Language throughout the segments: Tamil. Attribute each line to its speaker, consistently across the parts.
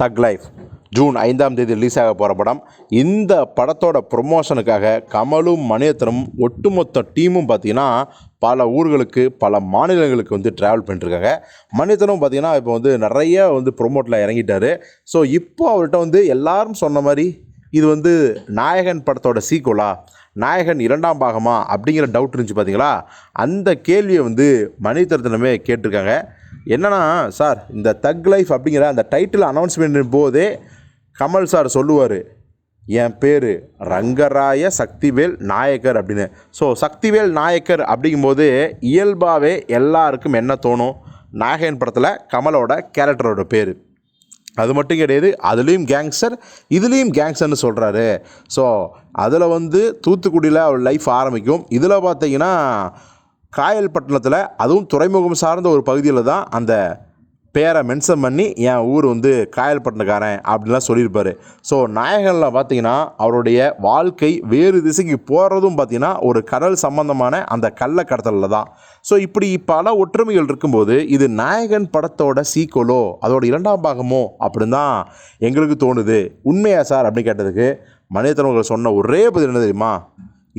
Speaker 1: தக் லைஃப் ஜூன் ஐந்தாம் தேதி ரிலீஸ் ஆக போகிற படம். இந்த படத்தோட ப்ரொமோஷனுக்காக கமலும் மணியத்தனும் ஒட்டுமொத்த டீமும் பார்த்தீங்கன்னா பல ஊர்களுக்கு பல மாநிலங்களுக்கு வந்து ட்ராவல் பண்ணிட்டுருக்காங்க மணியத்தனும் பார்த்தீங்கன்னா இப்போ வந்து நிறைய வந்து ப்ரொமோட்டில் இறங்கிட்டார். ஸோ இப்போ அவர்கிட்ட வந்து எல்லாரும் சொன்ன மாதிரி இது வந்து நாயகன் படத்தோட சீக்குவலா நாயகன் இரண்டாம் பாகமா? அப்படிங்கிற டவுட் இருந்துச்சு பார்த்தீங்களா அந்த கேள்வியை வந்து மணித்தரத்தினமே கேட்டிருக்காங்க. என்னன்னா சார் இந்த தக் லைஃப் அப்படிங்கிற அந்த டைட்டில் அனௌன்ஸ்மெண்ட் போதே கமல் சார் சொல்லுவார் என் பேர் ரங்கராய சக்திவேல் நாயக்கர் அப்படின்னு. ஸோ சக்திவேல் நாயக்கர் அப்படிங்கும்போது இயல்பாகவே எல்லாருக்கும் என்ன தோணும்? நாயகன் படத்தில் கமலோட கேரக்டரோட பேர். அது மட்டும் கிடையாது அதுலேயும் கேங்ஸ்டர் இதுலேயும் கேங்ஸ்டர்னு சொல்கிறாரு ஸோ அதில் வந்து தூத்துக்குடியில் அவர் லைஃப் ஆரம்பிக்கும். இதில் பார்த்தீங்கன்னா காயல்பட்டினத்தில் அதுவும் துறைமுகம் சார்ந்த ஒரு பகுதியில் தான் அந்த பேரை மென்ஷன் பண்ணி என் ஊர் வந்து காயல்பட்டினக்காரன் அப்படின்லாம் சொல்லியிருப்பார். ஸோ நாயகனில் பார்த்தீங்கன்னா அவருடைய வாழ்க்கை வேறு திசைக்கு போகிறதும் பார்த்தீங்கன்னா ஒரு கடல் சம்பந்தமான அந்த கள்ள கடத்தலில் தான். ஸோ இப்படி பல ஒற்றுமைகள் இருக்கும்போது இது நாயகன் படத்தோட சீக்குவலோ அதோட இரண்டாம் பாகமோ அப்படின்னு தான் எங்களுக்கு தோணுது. உண்மையா சார் அப்படின்னு கேட்டதுக்கு மனிதர்கள் சொன்ன ஒரே பதில் என்ன தெரியுமா?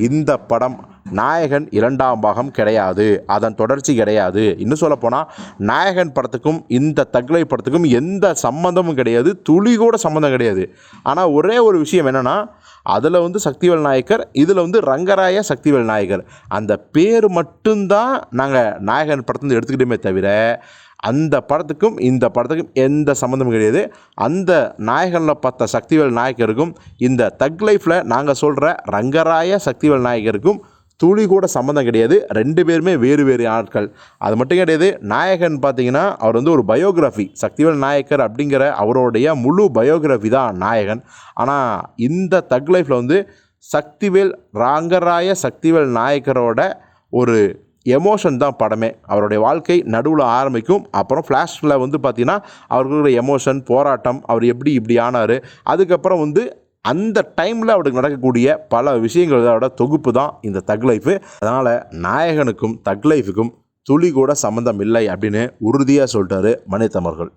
Speaker 1: இந்த படம் நாயகன் இரண்டாம் பாகம் கிடையாது. அதன் தொடர்ச்சி கிடையாது. இன்னும் சொல்லப்போனால் நாயகன் படத்துக்கும் இந்த தக்லை படத்துக்கும் எந்த சம்மந்தமும் கிடையாது. துளி கூட சம்மந்தம் கிடையாது. ஆனால் ஒரே ஒரு விஷயம் என்னென்னா அதில் வந்து சக்திவேல் நாயக்கர் இதில் வந்து ரங்கராய சக்திவேல் நாயக்கர். அந்த பேர் மட்டும்தான் நாங்கள் நாயகன் படத்துலேருந்து எடுத்துக்கிட்டோமே தவிர அந்த படத்துக்கும் இந்த படத்துக்கும் எந்த சம்மந்தமும் கிடையாது. அந்த நாயகனில் பார்த்த சக்திவேல் நாயக்கருக்கும் இந்த தக் லைஃப்பில் நாங்கள் சொல்கிற ரங்கராய சக்திவேல் நாயக்கருக்கும் துளி கூட சம்மந்தம் கிடையாது. ரெண்டு பேருமே வேறு வேறு ஆட்கள். அது மட்டும் கிடையாது நாயகன் பார்த்தீங்கன்னா அவர் வந்து ஒரு பயோகிராஃபி சக்திவேல் நாயக்கர் அப்படிங்கிற அவருடைய முழு பயோகிராஃபி தான் நாயகன். ஆனால் இந்த தக் லைஃப்பில் வந்து சக்திவேல் ராங்கராய சக்திவேல் நாயக்கரோட ஒரு எமோஷன் தான் படமே. அவருடைய வாழ்க்கை நடுவில் ஆரம்பிக்கும். அப்புறம் ஃப்ளாஷில் வந்து பார்த்திங்கன்னா அவர்களுடைய எமோஷன் போராட்டம் அவர் எப்படி இப்படி ஆனார். அதுக்கப்புறம் வந்து அந்த டைமில் அவருக்கு நடக்கக்கூடிய பல விஷயங்களோட தொகுப்பு தான் இந்த தக் லைஃபு அதனால் நாயகனுக்கும் தக் லைஃபுக்கும் துளி கூட சம்மந்தம் இல்லை அப்படின்னு உறுதியாக சொல்லிட்டாரு மணித்தமர்கள்